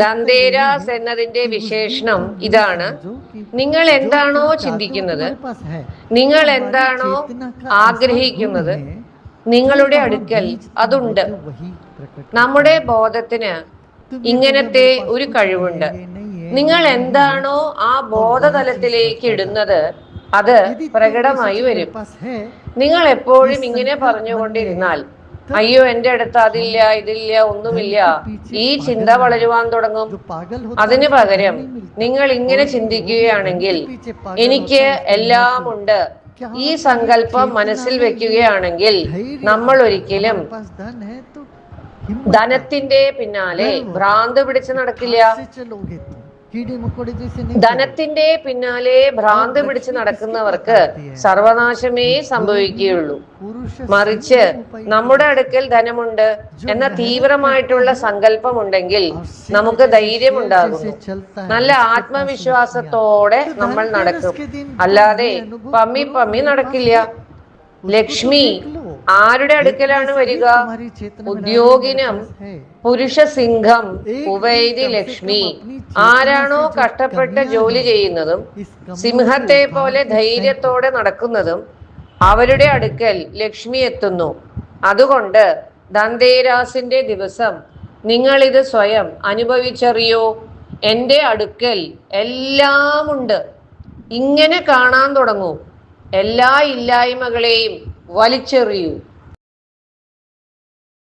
ധന്തേരസ് എന്നതിന്റെ വിശേഷണം ഇതാണ് നിങ്ങൾ എന്താണോ ചിന്തിക്കുന്നത് നിങ്ങൾ എന്താണോ ആഗ്രഹിക്കുന്നത് നിങ്ങളുടെ അടുക്കൽ അതുണ്ട് നമ്മുടെ ബോധത്തിന് ഇങ്ങനത്തെ ഒരു കഴിവുണ്ട് നിങ്ങൾ എന്താണോ ആ ബോധതലത്തിലേക്ക് ഇടുന്നത് അത് പ്രകടമായി വരും നിങ്ങൾ എപ്പോഴും ഇങ്ങനെ പറഞ്ഞുകൊണ്ടിരുന്നാൽ അയ്യോ എന്റെ അടുത്ത് അതില്ല ഇതില്ല ഒന്നുമില്ല. ഈ ചിന്ത വളരുവാൻ തുടങ്ങും. അതിനു പകരം നിങ്ങൾ ഇങ്ങനെ ചിന്തിക്കുകയാണെങ്കിൽ എനിക്ക് എല്ലാം ഉണ്ട്. ഈ സങ്കല്പം മനസ്സിൽ വെക്കുകയാണെങ്കിൽ നമ്മൾ ഒരിക്കലും ധനത്തിന്റെ പിന്നാലെ ഭ്രാന്ത് പിടിച്ച് നടക്കില്ല. ധനത്തിന്റെ പിന്നാലെ ഭ്രാന്ത് പിടിച്ച് നടക്കുന്നവർക്ക് സർവനാശമേ സംഭവിക്കുകയുള്ളൂ. മറിച്ച് നമ്മുടെ അടുക്കൽ ധനമുണ്ട് എന്ന തീവ്രമായിട്ടുള്ള സങ്കല്പമുണ്ടെങ്കിൽ നമുക്ക് ധൈര്യമുണ്ടാകുന്നു. നല്ല ആത്മവിശ്വാസത്തോടെ നമ്മൾ നടക്കും. അല്ലാതെ പമ്മി പമ്മി നടക്കില്ല. ലക്ഷ്മി ആരുടെ അടുക്കലാണ് വരിക? ഉദ്യോഗിനം പുരുഷ സിംഹം ഉപൈതി ലക്ഷ്മി ആരാണോ കഷ്ടപ്പെട്ട് ജോലി ചെയ്യുന്നതും സിംഹത്തെ പോലെ ധൈര്യത്തോടെ നടക്കുന്നതും അവരുടെ അടുക്കൽ ലക്ഷ്മി എത്തുന്നു. അതുകൊണ്ട് ധന്തേരാസിന്റെ ദിവസം നിങ്ങൾ ഇത് സ്വയം അനുഭവിച്ചറിയോ? എന്റെ അടുക്കൽ എല്ലാമുണ്ട്. ഇങ്ങനെ കാണാൻ തുടങ്ങൂ. എല്ലാ ഇല്ലായ്മകളെയും വലിച്ചെറിയൂ.